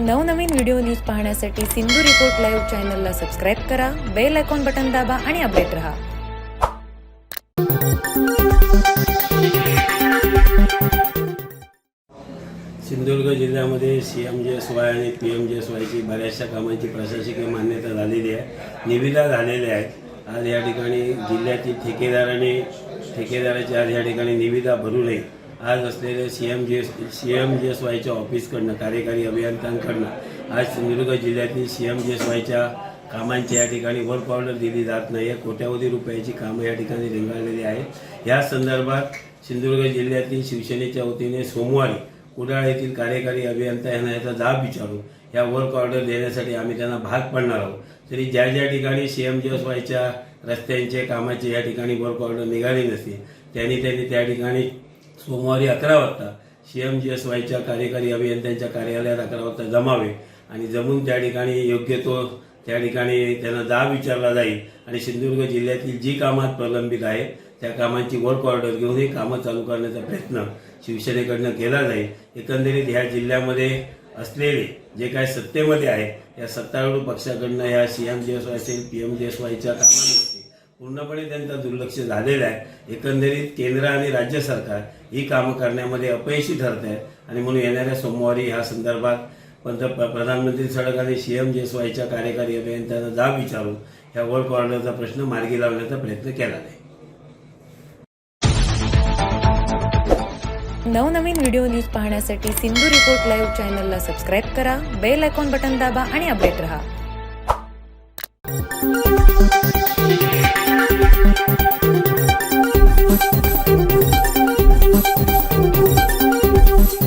नवनवीन video news पाहण्यासाठी Sindhu report live चॅनलला सबस्क्राईब करा बेल आयकॉन बटन दाबा आणि अपडेट रहा. सिंधुदुर्ग जिल्ह्यामध्ये C M J S Y आणि पी एम जे एस वायची बऱ्याचशा कामांची प्रशासकीय मान्यता झालेली आहे. निविदा झालेल्या आहेत. आज या ठिकाणी जिल्ह्यातील ठेकेदाराने ठेकेदाराची आज या ठिकाणी निविदा भरू नये. आज असलेले C M G S C M G S वायच्या ऑफिसकडनं कार्यकारी अभियंत्यांकडनं आज सिंधुदुर्ग जिल्ह्यातील सी एम जी एस वायच्या कामांची या ठिकाणी वर्क ऑर्डर दिली जात नाही. आहे कोट्यावधी रुपयाची कामं या ठिकाणी रेंगाळलेली आहेत. या संदर्भात सिंधुदुर्ग जिल्ह्यातील शिवसेनेच्या वतीने सोमवारी कुडाळ येथील कार्यकारी अभियंता यांना याचा जाब विचारू या वर्क ऑर्डर देण्यासाठी आम्ही त्यांना भाग पडणार आहोत. तरी ज्या ज्या ठिकाणी सी एम जी एस वायच्या रस्त्यांचे कामाचे या ठिकाणी वर्क ऑर्डर निघाली नसते त्यांनी त्यांनी त्या ठिकाणी सोमवारी अकरा वाजता सी एम जी एस वायच्या कार्यकारी अभियंत्यांच्या कार्यालयात अकरा वाजता जमावे आणि जमून त्या ठिकाणी योग्य तो त्या ठिकाणी त्यांना जाब विचारला जाईल आणि सिंधुदुर्ग जिल्ह्यातील जी कामात प्रलंबित आहे त्या कामांची वर्क ऑर्डर घेऊन ही कामं चालू करण्याचा प्रयत्न शिवसेनेकडनं केला जाईल. एकंदरीत ह्या जिल्ह्यामध्ये असलेले जे काय सत्तेमध्ये आहे या सत्तारूढ पक्षाकडनं या C M G S Y असेल पी एम जी एस वायच्या कामांना पूर्णपणे त्यांचा दुर्लक्ष झालेलं आहे. एकंदरीत केंद्र आणि राज्य सरकार ही कामं करण्यामध्ये अपयशी ठरत आहे आणि म्हणून येणाऱ्या सोमवारी ह्या संदर्भात पंत प्रधानमंत्री सडक आणि सी एम जेसवायच्या कार्यकारी अभियंत्यांना जाब विचारून ह्या वर्ल्ड ऑर्डरचा प्रश्न मार्गी लावण्याचा प्रयत्न केला जाईल नवनवीन व्हिडिओ न्यूज पाहण्यासाठी सिंधू रिपोर्ट लाईव्ह चॅनलला सबस्क्राईब करा बेल आयकॉन बटन दाबा आणि अपडेट रहा.